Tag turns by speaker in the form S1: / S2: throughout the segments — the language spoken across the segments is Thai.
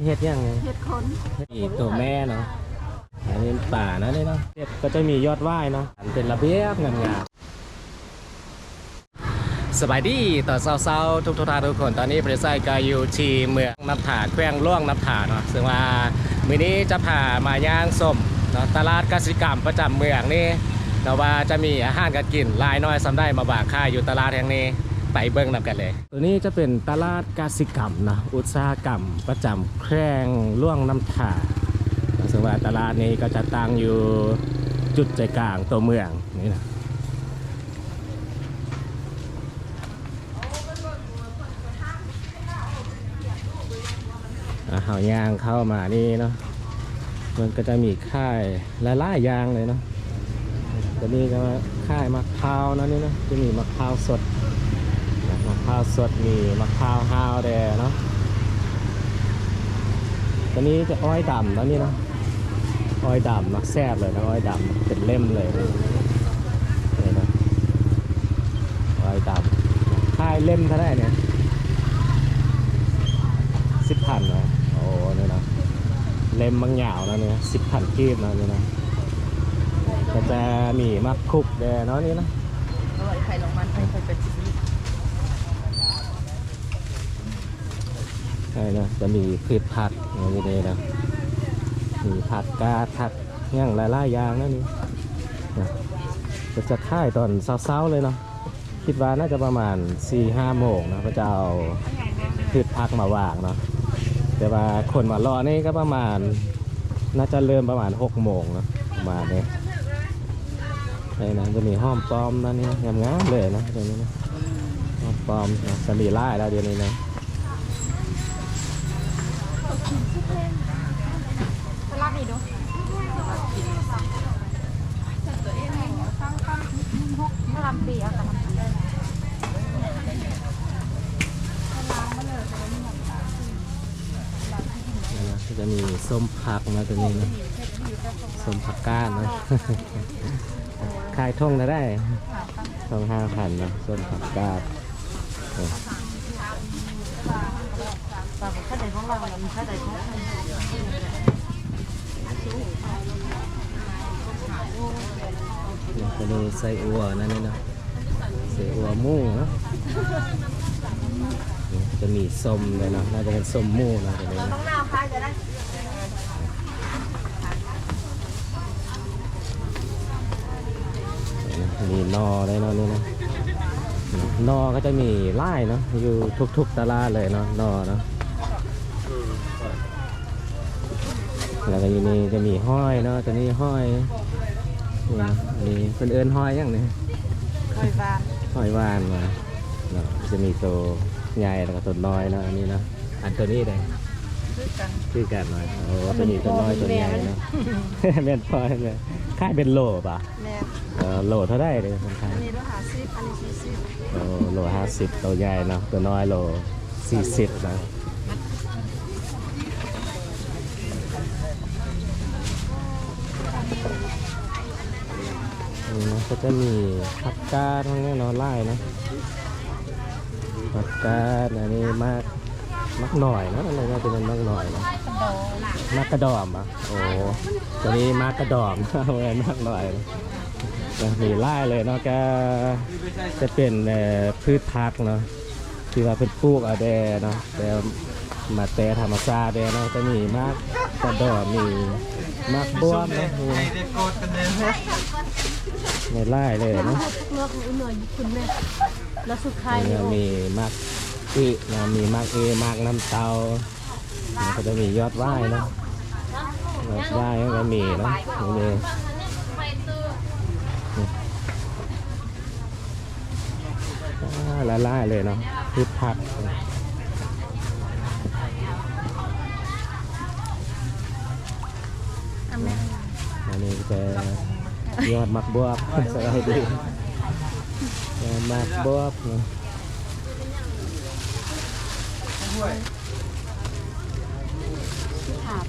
S1: เห็ดยังไง
S2: เห็ดคน
S1: นี่ตัวแม่เนาะอันนี้ป่านะนี่เนาะเห็ดก็จะมียอดว่ายเนาะอันเป็นระเบียบงามๆสบายดีต่อเศร้าๆทุกทุกท่านทุกคน ตอนนี้ประเทศไทยก็อยู่ที่เมืองนับถาแขวงล่วงนับถาเนาะซึ่งว่ามื้อนี้จะพามาย่างส้มเนาะตลาดกสิกรรมประจำเมืองนี่แต่ว่าจะมีอาหารการกินหลายน้อยสำได้มาบากค่ายอยู่ตลาดแห่งนี้ ไปเบิ่งนำกันเลย ตัวนี้จะเป็นตลาดกสิกรรมนะอุตสาหกรรม ประจำแครงล่วงน้ำถาซึ่งว่าตลาดนี้ก็จะตั้งอยู่จุดใจกลางตัวเมืองนี่นะอะเฮายางเข้ามานี่เนาะมันก็จะมีค่ายหลายๆอย่างเลยเนาะตัวนี้ก็ค่ายมะพร้าวนะนี่นะจะมีมะพร้าวสด มะพร้าวสดมีมะพร้าวฮาวแดเนาะตัวนี้จะอ้อยดำแล้วนี่นะอ้อยดำนะแซ่บเลยนะอ้อยดำเป็นเล่มเลยนี่นะอ้อยดำค่ายเล่มเท่าไหร่เนี่ยสิบพันนะโอ้นี่นะเล่มบางหยาวนะเนี่ยสิบพันกีบนะนี่นะก็จะมีมักคุกแดเนาะนี่นะ
S2: อร่อยไข่ลงมันไข่ไข่เป็ด วิต
S1: ใช่นะจะมีพืชผักอย่างนี้เลยนะมีผักกาดผักย่างหลายๆอย่างนั่นนี่นะก็จะค่ายตอนเช้าๆเลยเนาะคิดว่าน่าจะประมาณ4ี่ห้าโมงนะก็จะเอาพืชผักมาวางเนาะแต่ว่าคนมารอนี่ก็ประมาณ น่าจะเริ่มประมาณ6โมงนะประมาณนี้ใช่นะจะมีห้อมปลอมนั่นนี่งามๆเลยนะตรงนี้นะห้อมปลอมนะจะมีไล่แล้วเดี๋ยวนี้นะ
S2: สลัดนี่ดูสลัดปีเอาแต่น้ำปี
S1: นี่นะก็จะมี ส้มผักนะตัวนี้นะส้มผักก้านนะขายท่งนะได้ท่งห้าพันนะส้มผักก้า
S2: วใดของเรามันข้าวใดของ
S1: นี่ก็มีไส้อัวนั่นนี่นะไส้อัวมูนะนี่จะมีส้มเลยนะน่าจะเป็นส้มมูนะตัวนี้นะ
S2: น้องนาวค่ะจะได้
S1: มีนอได้เนาะนี่นะนอก็จะมีไล่เนาะอยู่ทุกๆตลาดเลยเนาะนอเนาะแล้วก็อยู่นี่จะมีห้อยเนาะตัวนี้ห้อยนี่นะอันนี่เป็นเอินห้อยอย่างนี้
S2: เคยบาน
S1: ห้อยวานมาเนาะจะมีตัวใหญ่แล้วก็ตัวน้อยเนาะอันนี้เนาะอันตัวนี้เลย
S2: ด้วยกัน
S1: คือกันหน่อยโอ้ตัวนี้ตัวน้อยตัวใหญ่เนาะเป็นพอยเลยค่ายเป็นโลป่ะ
S2: แม่
S1: เออโลเท่าได้เลยคนไทย
S2: อันนี้ด้วยหาซิปอันนี้ซีซิป
S1: โอ้โลห้าสิบตัวใหญ่เนาะตัวน้อยโลสี่สิบนะนี่นะก็จะมีผักกาดทั้งนี้เนาะไล่นะผักกาดอันนี้มาก มักหน่อยนะอะไรก็จะเป็นมักหน่อยนะ
S2: กระโดด
S1: มากกระดอมอะโอ้ตัวนี้มากกระดอมเวนมากหน่อยนะมีไล่เลยเนาะก็จะเป็นเอ่อพืชพักเนาะที่ว่าเป็นปลูกเอาแดเนาะแต่มาแต่ธรรมชาติแดเนาะจะมีมากกระดอมมีมากบวมเนาะมีในไล่เลยเนาะ
S2: เลือกหน่อยคุณแม่แล้วสุดท้าย
S1: แล้ว
S2: นี่
S1: ก็มีมาก อึนะมีมากเอมากน้ำเตาแล้วก็จะมียอดว่ายนะยอดว่ายก็มีนะมีอ่าละลายเลยเนาะพืชผัก
S2: อั
S1: นนี้จะยอดมักบวบสบายดียอดมักบวบเนาะ
S2: ถาม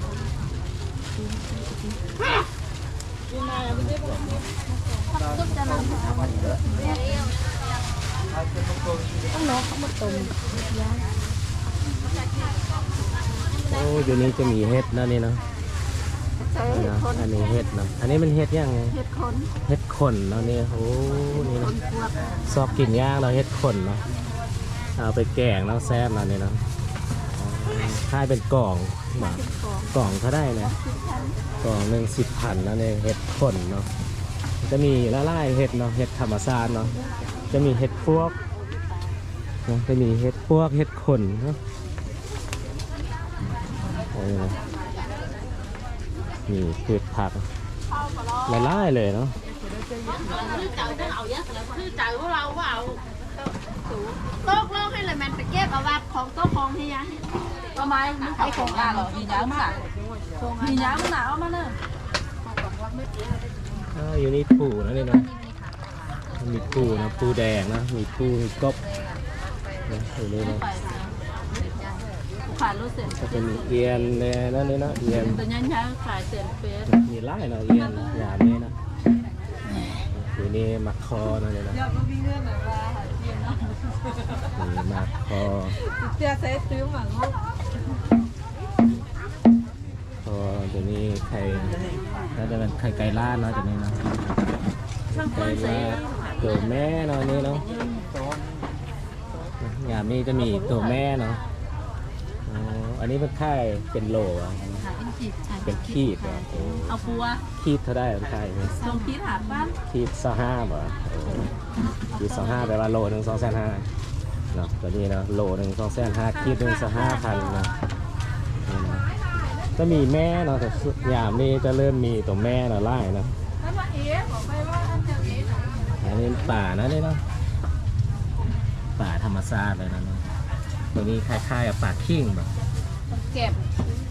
S2: ตุ๊กจะนำต้องน้องเขามาต้มย่าง
S1: จโอ้อยู่นี้จะมีเห็ดนะนี่เนาะ
S2: ใช้
S1: นี่
S2: เห็ด
S1: เนาะ
S2: คน
S1: อันนี้เห็ดเนาะอันนี้เป็นเห็ดยังไง
S2: เห็ดคน
S1: เห็ดขนเนาะนี่โอ้นี่
S2: ค
S1: เนาะ
S2: นพวก
S1: ซอกกินย่างเนาะเห็ดขนเนาะเอาไปแกงเนาะแซ่บเนาะนี่เนาะ อ๋อค่ายเป็นกล่องกล่องเท่าได้นี่ย
S2: คิดทัน
S1: กล่องหนึ่งสิบพันนะเนี่ยเห็ดขนเนาะจะมีละลายเห็ดเนาะเห็ดธรรมชาติเนาะจะมีเห็ดพวกนะจะมีเห็ดพวกเห็ดขนเนาะนะมีพืชผักละลายเลยเนาะ
S2: โต๊ะโลกให้เลยมันไปเก็บเอาวัดของโต๊ะของที่ยั
S3: เอาไม้ลูกไอ้โคร
S2: ง
S3: การเหรอมีน้ำหนักมีน้ำหนากเอา
S1: มาเนอะอ่าอยู่นี่ปูนะนี่นะมีปูนะปูแดงนะมีปูมีกบนะอยู่นี่นะขาด
S3: รู้เสร็จ
S1: ก็จะมีเอียนเลยนั่นนี่นะเอียน
S3: ตัวนี้ใขายเสร็จเฟส
S1: มีไล่เนาะเอียนอย่างนี้นะอยู่นี่มักคอนะเนี่
S3: ยนะมักคอเตี้
S1: ยใช้ซื้อ
S3: หมังง ngốc
S1: คอตัวนี้ไข่แล้วจะเป็นไข่ไก่ล้านเนาะตัวนี้เนาะ
S3: xong
S1: ไก่
S3: con
S1: ล้า
S3: sẽ
S1: นตัวแม่เนาะนี่เนาะยามนี้จะมีตัวแม่เนาะอ๋ออันนี้เป็นไข่เป็นโหลอะ
S3: hạt in thịt
S1: เป็นขีดอะโอ้
S3: เอาปัว
S1: ขีดเท่าได้เป็นไข่เนี่ย
S3: ลงคิดหาปั้น
S1: ขีดสห้าบ่ขีดสห้าแปลว่าโลหนึ่งสองแสนห้าเนาะตัวนี้เนาะโลหนึ่งสองแสนห้าขีดหนึ่งสห้าพันนะนี่นะ จะมีแม่เนาะแต่ยามนี้จะเริ่มมีตัวแม่เนาะไล่เนาะ
S3: nó nói ế bỏ bay ว่าอันจะเอ๋
S1: อันนี้ป่านะนี่เนาะป่าธรรมชาติเลยนะเนาะตัวนี้คล้ายๆกับป่าขิงแบบ
S3: เก็บ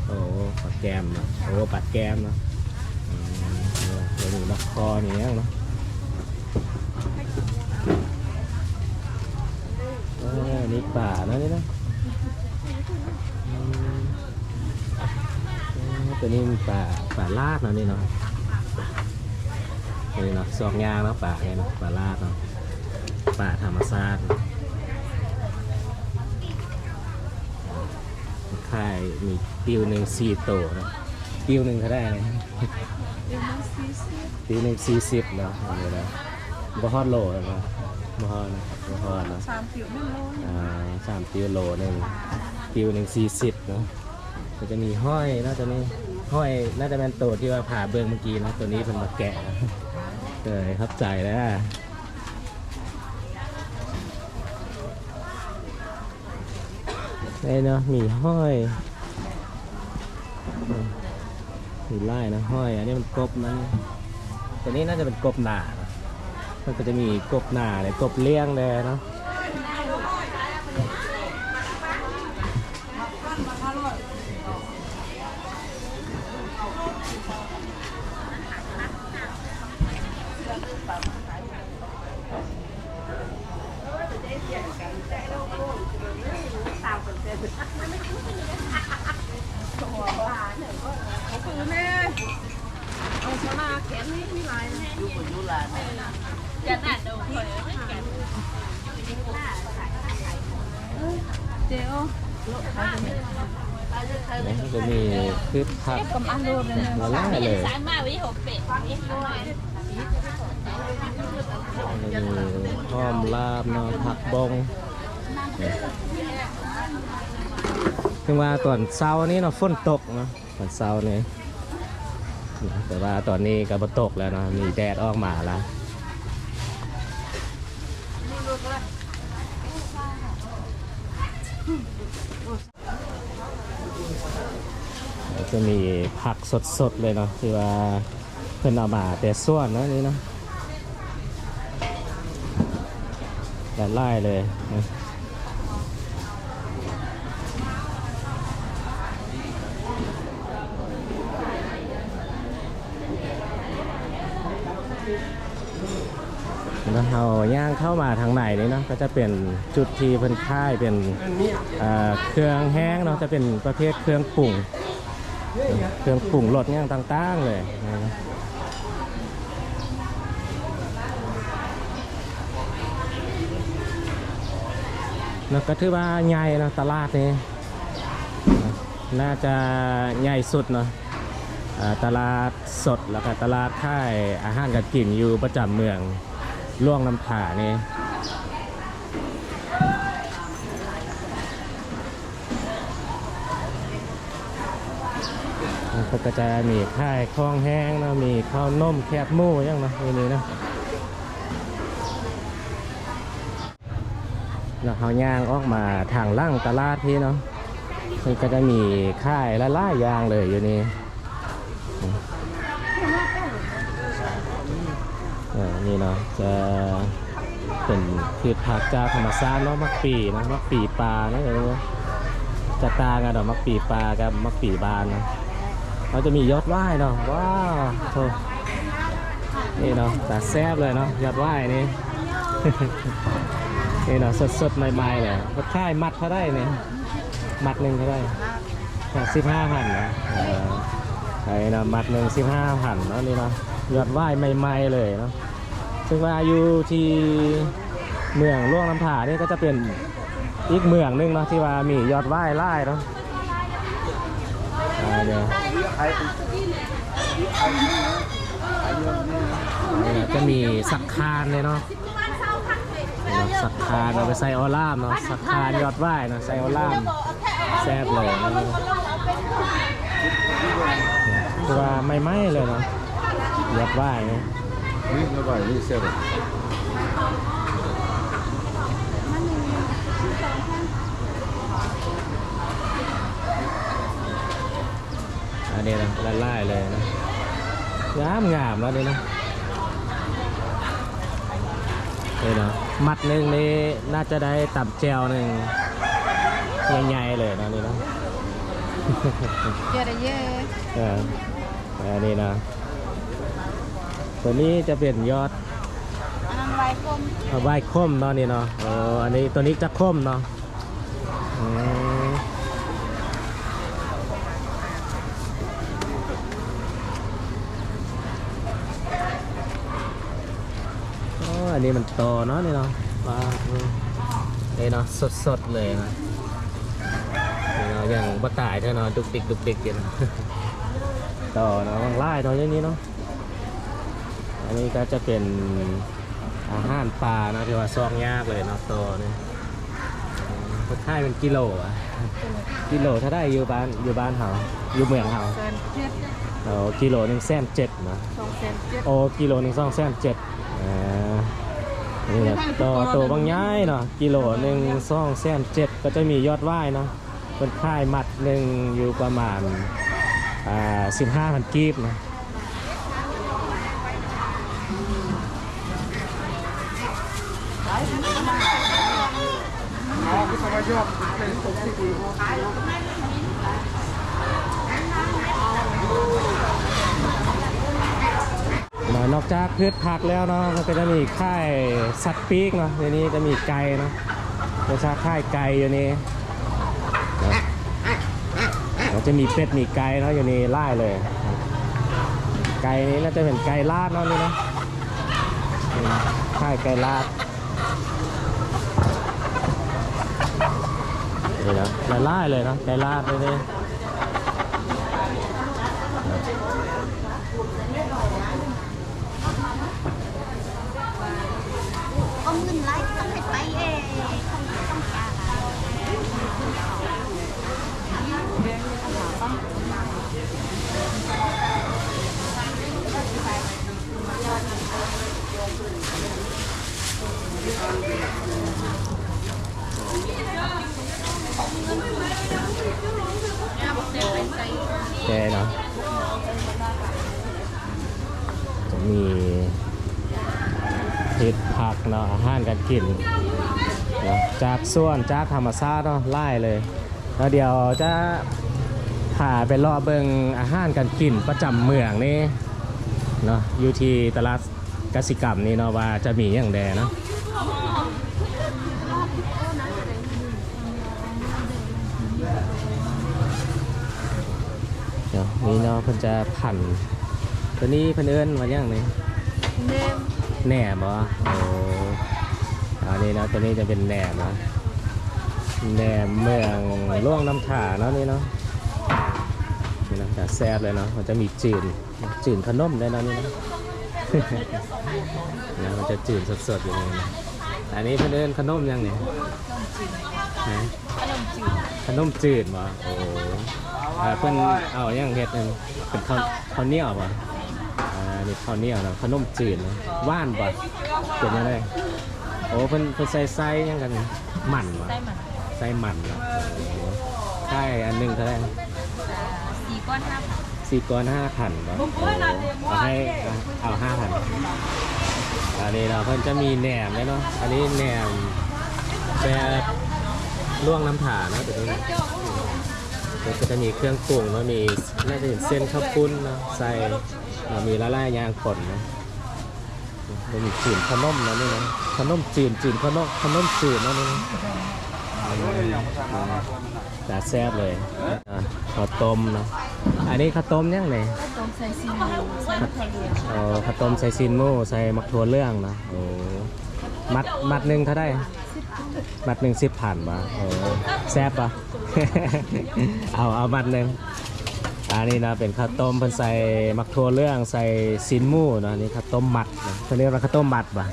S1: โอ้ป่าแกมเนาะโอ้ป่าแกมเนาะอืมตัวนี้ละคอนี่เนาะเออนี่ป่านะนี่เนาะอืมเออ ตัวนี้มันป่าป่าลาดเนาะนี่เนาะนี่เนาะสองยางแล้วป่าเนี่ยเนาะป่าลาดเนาะป่าธรรมชาติค่ายมีติวหนึ่งสี่โตวนะติวหนึ่งเขาได้เลยติวหนึ่งสี่สิบเนาะอันนี้นะบ่ฮอดโลแล้วเนาะบ่ฮอดนะบ่ฮอดเนาะ
S3: สาม triệu năm lô
S1: อ่าสามติวโลหนึ่งติวหนึ่งสี่สิบเนาะก็จะมีห้อยนะตัวนี้ ห้อยน่าจะเป็นตัวที่ว่าผ่าเบื้องเมื่อกี้นะตัวนี้เป็นมาแกะนะเออเข้าใจแล้วนี่เนาะมีห้อยมมีไล่นะห้อย อันนี้มันกบนั้นตัวนี้น่าจะเป็นกบหนานะมันก็จะมีกบหนาเลยกบเลี้ยงเลยเนาะ
S3: Chịu
S1: แล้วก็จะมีพืชผัก
S3: cầm ăn luôn này
S1: ละลายเลย
S3: Sáng mà với hộp bể
S1: จะมีห้อมลาบเนาะผักบงถึงว่าตอนเช้านี้เนาะฝนตกเนาะตอนเช้านี้แต่ว่าตอนนี้ก็บ่ตกแล้วเนาะมีแดดออกมาแล้วแล้ว จะมีผักสดๆเลยเนาะที่ว่าเพิ่นเอามาแต่ส่วนเนาะนี่เนาะแต่ไล่เลยนะเราย่างเข้ามาทางไหนนี่เนาะก็จะเป็นจุดที่เพิ่นค่ายเป็นเครื่องแห้งเนาะจะเป็นประเภทเครื่องปรุง เครื่องปรุงรสย่างต่างๆเลยนะแล้วก็ถือว่าใหญ่นะตลาดนี้น่าจะใหญ่สุดเนาะตลาดสดแล้วก็ตลาดค่ายอาหารการกินอยู่ประจำเมืองล่วงน้ำผานี่ มันก็จะมีค่ายคลองแห้งนะมีข้าวนมแคบหมูอยังเนาะนี่เนาะแล้วเขาย่างออกมาทางล่างตลาดพี่เนาะมันก็จะมีค่ายละล่ายยางเลยอยู่นี่เออนี่เนาะจะเป็นพืชผักจากธรรมชาติเนาะมักปีนะมักปีปลานะเออจะตางกันดอกมักปีปลากับมักปีบานนะ เราจะมียอดว่ายเนาะว้าวโธ่นี่เนาะแต่แซ่บเลยเนาะยอดว่ายนี่นี่เนาะสดๆใหม่ๆเลยก็ค่ายมัดเขาได้เนี่ยมัดหนึ่งก็ได้สิบห้าพันนะเออไอ้นะมัดหนึ่งสิบห้าพันเนาะนี่เนาะยอดว่ายใหม่ๆเลยเนาะซึ่งว่าอยู่ที่เมืองล่วงน้ำผานี่ก็จะเป็นอีกเมืองหนึงเนาะที่ว่ามียอดว่ายไล่เนาะ เดี๋ยวเนี่ยจะมีสักคานเลยเนาะเนาะสักคานเอาไปใส่ออล่ามเนาะสักคานยอดว่ายเนาะใส่ออล่ามแซ่บเลยตัวไม่ไหม้เลยเนาะเรียบว่ายเนี่ย
S4: นี่ระบายนี่เสียบ
S1: อันนี้นะละลายเลยนะงามงามแล้วนี่นะนี่เนาะมัดหนึ่งนี่น่าจะได้ตับแจวหนึ่งใหญ่ๆเลยนะนี่นะ
S3: เยอะเยอะ
S1: เอออันนี้นะตัวนี้จะเป็นยอด
S3: อันนั้นไรกลม
S1: เอาใบคมเนาะนี่เนาะเอออันนี้ตัวนี้จะคมเนาะอืมอ๋ออั นนี้มันโตเนาะนี่เนาะปลาเออนี่เนาะสดๆเลยนะนี่เนาะอย่างบะตายเท่าเนาะดุกดิกดุกดิกอยู่นะต่อเนาะวางไล่ตอนนี้เนาะอันนี้ก็จะเป็นอาหารปลานะที่ว่าซองยากเลยเนาะโตนี่ก็ค่ายเป็นกิโลอะกิโลถ้าได้อยู่บ้านอยู่บ้านเขาอยู่เมืองเขา
S3: เซนเจ็ด
S1: เอากิโลหนึ่งแสนเจ็ดนะ
S3: สองเซนเจ็ด
S1: โอ้กิโลหนึ่งสองแสนเจ็ดอ่า นี่แหละต่อตัวบางย้ายเนาะกิโลหนึ่งสองแสนเจ็ดก็จะมียอดว่ายเนาะเป็นค่ายมัดหนึ่งอยู่ประมาณอ่าสิบห้าพันกีบนะ
S4: อ๋อคือสมัยยอดเป็ นตกที่คุย
S1: เนอกจากพืชผักแล้วเนาะมันก็จะมีค่ายสัตว์ปีกเนาะเดี๋ยวนี้จะมีไก่เนาะจะชาค่ายไก่อยู่นี่เนาจะมีเป็ดมีไก่เนาะอยู่นี่ไล่เลย ไก่นี้น่าจะเป็นไก่ลาดเนาะนี่นะค่ายไก่ลาดนี่นาะไล่เลยเนาะไก่ลาดเลยนี่
S2: เอาเงินไล่ต้องให้ไปเองต้องต้องการ
S1: แกเนาะจะมีเห็ดผักเนาะอาหารการกินจากส่วนจากธรรมชาติเนาะไล่เลยแล้วเดี๋ยวจะ พาไปรอเบิงอาหารการกินประจำเมืองนี่เนาะอยู่ที่ตลาดกสิกรรมนี่เนาะว่าจะมีอย่างแดเนาะเดี๋ยวนี่เนาะเพิ่นจะผันตัวนี้เพิ่นเอิ้นว่าอย่างนี้
S3: เนม
S1: แหนมเหรอโอ้อันนี้นะตัวนี้จะเป็นแหนมนะแหนมเมืองล่วงน้ำถาเนาะนี่เนาะ แต่แซ่บเลยเนาะมันจะมีจืนจืนขนมด้วยนะนี่นะนะมันจะจืนสดๆอย่างนี้นะอันนี้เพื่อนเอิ้นขนมยังเนี่ยนะขนมจืดวะโอ้อ่าเพื่อนเอาอย่างเฮ็ดนั่นเป็นข้าวข้าวเหนียววะอ่านี่ข้าวเหนียวนะขนมจืดนะว่านปะเป็นยังไงโอ้เพิ่นเพิ่นใส่ไส้ยังกันหมั่นวะ
S3: ได้มัน
S1: ไส้หมันนะโอ้ใช่อันหนึงเท่าไหร่
S3: สี่ ก้อนห้าพัน
S1: สี่ก้อนห้าพันวะโอ้เอาให้เอาเอาห้าพันอันนี้เราะเพิ่นจะมีแหนมเลยเนาะอันนี้แหนมแบบล่วงน้ำถาเนาะตัวนี้นะแล้วก็จะมีเครื่องปรุงเนาะมีน่าจะเป็นเส้นข้าวปุ้นเนาะใส่เอ่อมีละลายยางขนเนาะแล้วมีจืดขนมเนาะนี่นะขนมจืดจืดขนมขนมจืดเนาะนี่นะจะแซ่บเลยอะข้าวต้มเนาะ อันนี้ข้าวต้มยังไง
S3: ต้องใส่ซีอิ๊วใส่มะเขือเทศ
S1: เออข้าวต้มใส่ซีนหมูใส่มักถั่วเรื่องเนาะโอ้มัดมัดหนึ่งเท่าได้ มัดหนึ่งสิบผ่านปะโอ้แซ่บปะเอาเอามัดหนึ่งอันนี้นะเป็นข้าวต้มเพิ่นใส่มักถั่วเรื่องใส่ซีนหมูเนาะอันนี่ข้าวต้มมัดนะเขาเรียกว่าข้าวต้มมัดปะ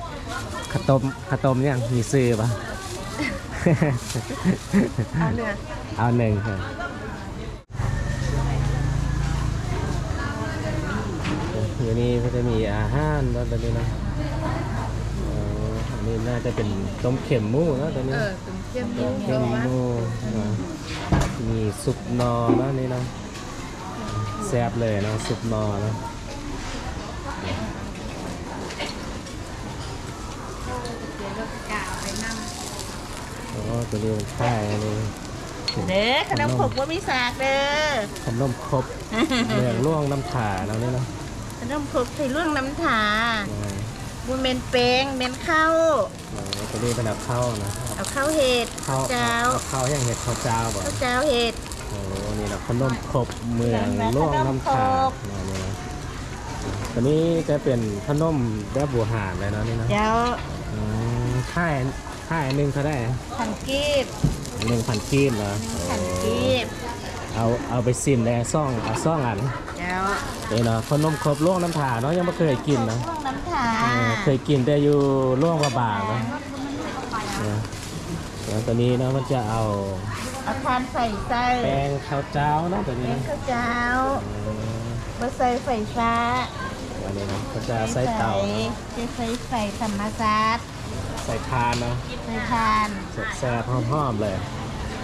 S1: ข้าวต้มข้าวต้มยังมีซื้อปะ
S3: เอาเนื้อ
S1: เอาหนึ่ง ค่ะอยู่นี่ก็จะมีอาหารแล้วตอนนี้นะเอ่ออันนี้น่าจะเป็นต้มเข็มหมูนะตอนนี้
S3: เออเป็นเจียม
S1: ต้มเข็มหมูนะมีซุปนอนะนี่นะแซ่บเลยนะซุปนอนะอ๋อตัวนี้มันค่ายอันนี้
S5: เด้อขนมขบว่ามีสากเด้อ
S1: ขนมครบเมืองล่วงน้ำขาแล้วนี่นะ
S5: ขนมขบใส่เรื่องน้ำถา
S1: อ่า
S5: บุญเมนเปงเมนข้าว
S1: อ๋อตัวนี้เป็นแบบข้าวนะ
S5: เอาข้าวเห็ด
S1: ข้าว
S5: เจ้า
S1: เอาข้าวอย่างเห็ดข้าวเจ้าบ่
S5: ข้าวเจ้าเห็ด
S1: โอ้นี่นะขนมครบเมืองล่วงน้ำขา
S5: ขนมครบ
S1: นะนี่นะตัวนี้จะเป็นขนมแบบบัวหานเลยเนาะนี่นะ
S5: เจ้า
S1: อืมค่ายค่ายหนึ่งเขาได้
S5: ขันกีบ
S1: หนึ่งพันกีบเหรอโอ้
S5: ขันกีบ
S1: เอาเอาไปซิมแล้วซ่องเอาซ่องอัน
S5: เจ้า
S1: นี่เนาะขนมครบล่วงน้ำขาเนาะยังไม่เคยกินเนาะ
S5: เรื่องน้ำถา
S1: เออเคยกินแต่อยู่ล่วงกระบากนะเนี่ยแล้วตัวนี้เนาะมันจะเอา
S5: เอาทานใส่ไส้
S1: แป้งข้าวเจ้าเนาะตัว
S5: แป้
S1: นี้
S5: งข้าวเจ้า
S1: อืม
S5: บะใส่ไฟฟ้า
S1: อันนี้นะก็จะใส่เตา
S5: จะใส่ไฟธรรมชาติ
S1: ใส่ทานเนาะ
S5: ใส่ทาน
S1: แซ่บๆหอมๆเลย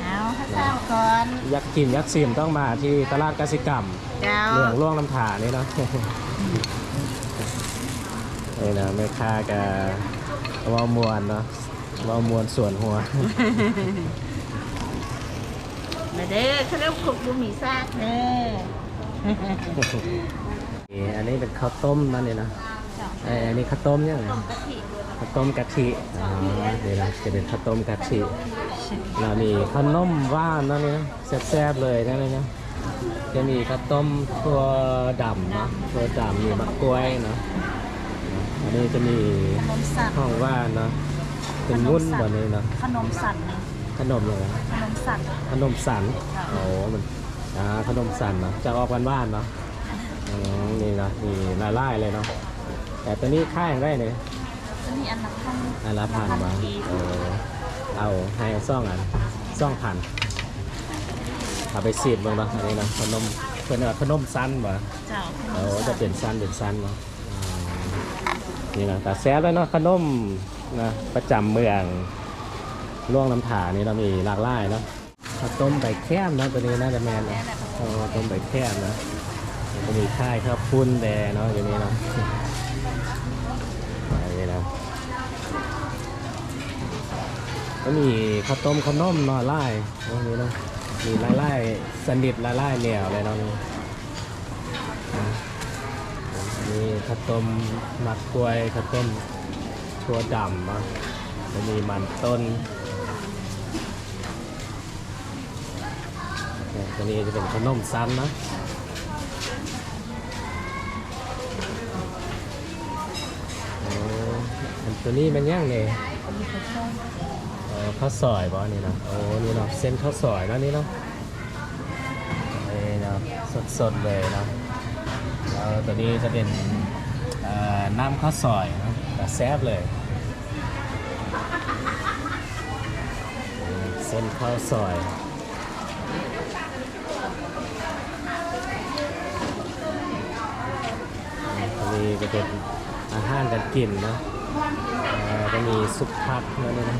S5: เอาข้าวเจ้าก่อน
S1: อยากกินอยากซิมต้องมาที่ตลาดกสิกรรม
S5: เจ้า
S1: เหลืองล่วงน้ำถานี่เนาะ นี่นะแม่ค้ากับวอมวนเนาะวอมวนส่วนหัว
S5: มาเด้อขนมขบบุหมี่ซากเด้อ
S1: นี่อันนี้เป็นข้าวต้มนั่นนี่นะไอ้อันนี้ข้าวต้มยังไงข้าวต้มกะทิอ๋อนี่นะจะเป็นข้าวต้มกะทิ แล้วมีขนมว่านนั่นนี่นะแซ่บๆเลยนั่นเลยนะจะมีข้าวต้มตัวดำเนาะตัวดำมีมะกล้วยเนาะอันนี้จะมี
S3: ขนมสัน
S1: ห้องว่านเนาะเป็นงุ้นแบบนี้เนาะ
S3: ขนมสัน
S1: ขนมเลยนะ
S3: ขนมสัน
S1: ขนมสันโอ้มันอ่าขนมสันเนาะจะออกหวานๆเนาะอืมนี่เนาะนี่ละลายเลยเนาะแต่ตัวนี้ค่ายอย่างได้เนี่ย
S3: มีอันละพัน
S1: อันละพันมาเออ เอาให้ซ่องอันซ่องพันเอาไปสีดลงเนาะอันนี้เนาะขนมเพื่อนว่าขนมสั้นบ่
S3: เจ้าขน
S1: โอ้
S3: ม
S1: จะเป็นสั้นเป็นสั้นเนาะอืมนี่นะแต่แซ่บแล้วเนาะขนมนะประจำเมืองล่วงน้ำถานี่เรามีหลากหลายเนาะข้าวต้มใบแคมนะตัวนี้น่าจะแมนเนาะโอ้ต้มใบแคมนะก็มีค่ายข้าวปุ้นแดงเนาะอย่างนี้เนาะอันนี้นะ ก็มีข้าวต้มข้าวนมนาะไล่ตรงนี้นะมีไล่ไล่สนิทไล่ไล่เหนียวเลยเนาะนี่มีข้าวต้มมักกล้วยข้าวต้มถั่วดำอะจะมีมันต้นเนี่ยตัวนี้จะเป็นขนมซ้ำนะตัวนี้มันย่างเนี่ย ข้าวซอยบ่นี่เนาะโอ้นี่เนาะเส้นข้าวซอยเนาะนี่เนาะเอ้เนาะสดๆเลยเนาะแล้วตัวนี้จะเป็นน้ำข้าวซอยเนาะแต่แซ่บเลยเส้นข้าวซอยอันนี้จะเป็นอาหารการกินนะจะมีซุปผักนะนี่นะ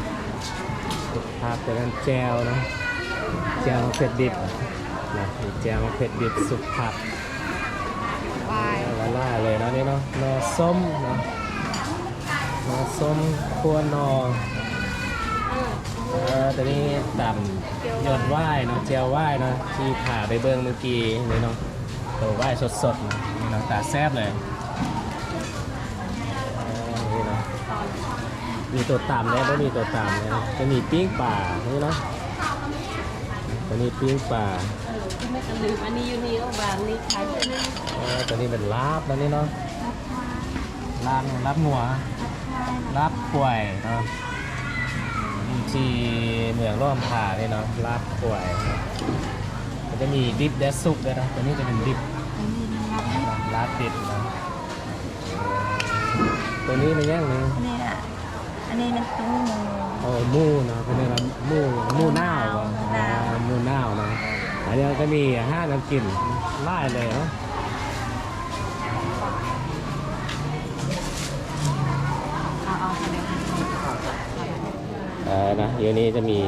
S1: ซุปผักเป็นแจวเนาะแจวเผ็ดดิบนะมีแจวเผ็ดดิบซุปผัก
S2: วาย
S1: ละล่าเลยเนาะนี่เนาะนอส้มเนาะนอส้มคั่วนอเออตัวนี้ดำยอดว่ายเนาะแจวว่ายเนาะที่ผ่าไปเบิ้งเมื่อกี้นี่เนาะตัวว่ายสดๆเนาะนี่เนาะตาแซ่บเลยนี่เนาะ มีตัวต่ำแล้วมีตัวต่ำเลยจะมีปิ้งป่านี่เนาะตัวนี้ปิ้งป่า
S3: ไม่กันลืมอันนี้อยู่นี่ก็บางนี่ขายที่นี่
S1: เออตัวนี้เป็นลาบแล้วนี่เนาะลาบลาบงัวลาบป่วยเนาะอยู่ที่เมืองร่อมผ่านี่เนาะลาบป่วยเนาะมันจะมีดิบและซุปด้วยนะตัวนี้จะเป็นดิบลาบดิบนะตัวนี้เป็นยังไง
S2: อันนี้น่ะ อันนี้มันตู้หมู
S1: โอ้หมูเนาะเป็นอะไรหมูหมูหน้าวอะ
S2: หมูหน้าว
S1: อ่าหมูหน้าวเนาะอันนี้ก็มีอาห้าน้ำกินไล่เลยเนาะ
S2: เอาเอาไปเลย
S1: เออนะเดี๋ยวนี้จะมี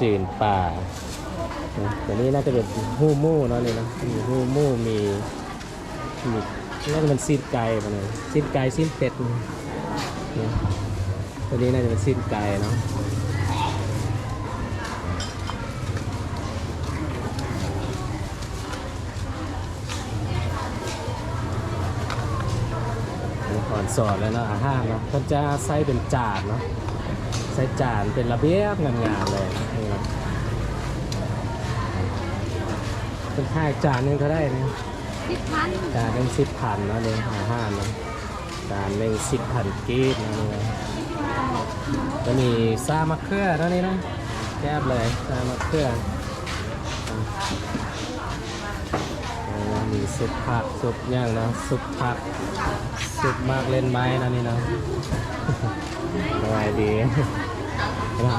S1: จืนป่านะตัวนี้น่าจะเป็นหูหมูเนาะนี่เนาะมีหูหมูมีมีน่าจะเป็นซีนไก่มาเลยซีนไก่ซีนเป็ดนะ ตัวนี้น่าจะเป็นซีนไก่เนาะมีก่อนสอนแล้วเนาะอาหารเนาะเขาจะใส่เป็นจานเนาะใส่จานเป็นระเบียบงามๆเลยนี่เนาะเป็นค่ายจานหนึงก็ได้นะ
S2: สิบพัน
S1: จานหนึงสิบพันเนาะเนี่ยอาหารเนาะจานหนึ่งสิบพันกีบนะนี่นะ จะมีซามะเขือเนาะนี่เนะแซ่บเลยซามะเขือเอมีซุปผักซุปย่างนะซุปผักสุดมากเล่นไม้นะนี่นะสบายดี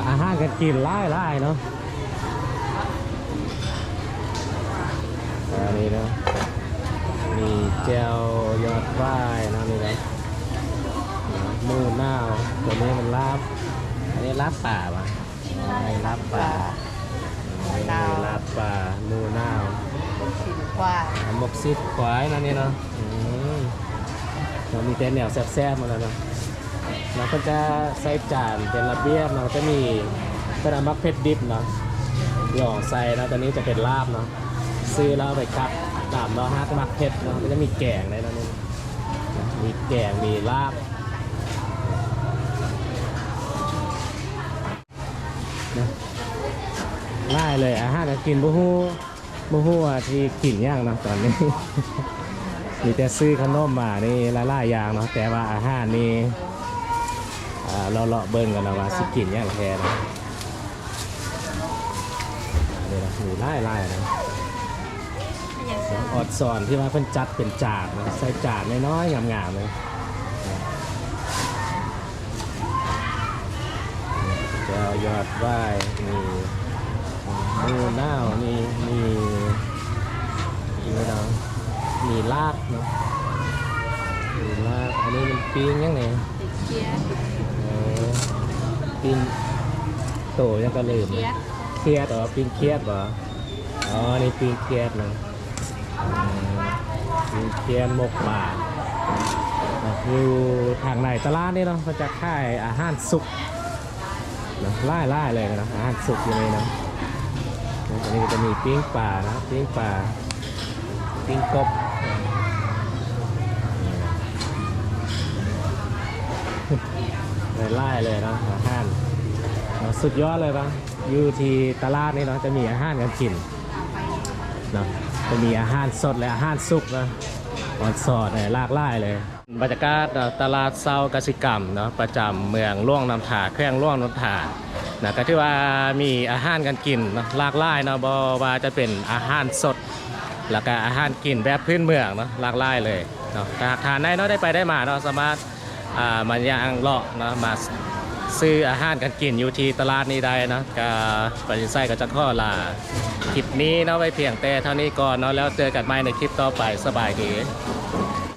S1: อาหารกันกินไล่ไล่เนาะอันนี้นะมีเจลยอดว่ายนะนี่นะ มูน่าวตัวนี้มันลาบอันนี้ลาบป่าปะอ๋ออันนี้ลาบป่าอันนี้ลาบป่าหมูน่าว
S2: สิบกว่า
S1: อะหมกซิดควายนะนี่เนาะอืมเรามีแต่แนวแซ่บๆมาแล้วเนาะเราก็จะใส่จานเป็นระเบียบเนาะจะมีเป็นอามักเผ็ดดิบเนาะหย่อใส่นะตอนนี้จะเป็นลาบเนาะซื้อแล้วเอาไปคับตามเราฮักมักเผ็ดเนาะก็จะมีแกงเลยนะนี่มีแกงมีลาบ นะง่ายเลยอาหารการกินบุฮูบุฮูว่าที่กินย่างเนาะตอนนี้ มีแต่ซื้อขนมมานี่หลายๆอย่างเนาะแต่ว่าอาหารนี่อ่าเราเลาะเบิ่งกันนะว่าสิกินอย่างแท้นะนี่นะมีหลายหลายๆนะอดสอนที่ว่าเพิ่นจัดเป็นจานนะใส่จานน้อยๆงามๆเลยเจ้า ยอดไหว้มีมูน่ามีมีมีเนาะมีลาบเนาะมีลาบอันนี้มันปิ้งยังไง
S3: เกียร์
S1: เออปิ้งโตยังก็ลืม
S3: เค
S1: รียดเหรอปิ้งเครียดเหรออ๋อนี่ปิ้งเครียดนะปิ้งเครียดหมกป่าอยู่ทางในตลาดนี่เนาะเขาจะขายอาหารสุก นะไล่ไล่เลยนะอาหารสุกยู่เลยนะตอนนี้ก็จะมีปิ้งป่านะปิ้งป่าปิ้งกบไล่เลยนะอาหารสุดยอดเลยปะอยู่ที่ตลาดนี่เนาะจะมีอาหารกันกินเนาะจะมีอาหารสดและอาหารสุกนะ ออนสอดเนี่ยลากหลายเลย บรรยากาศตลาดเซากสิกรรมเนาะประจำเมืองล่วงน้ำถาเครื่องล่วงน้ำถานะก็ที่ว่ามีอาหารกันกินเนาะลากหลายเนาะบอว่าจะเป็นอาหารสด แล้วก็อาหารกินแบบพื้นเมืองเนาะลากหลายเลยเนาะถ้าหากทานได้เนาะได้ไปได้มาเนาะสามารถอ่ามันย่างเลาะเนาะมา ซื้ออาหารกันกินอยู่ที่ตลาดนี้ได้นะก็ปฏิเสธก็จะข้อลาคลิปนี้เนาะไปเพียงแต่เท่านี้ก่อนเนาะแล้วเจอกันใหม่ในคลิปต่อไปสบายดี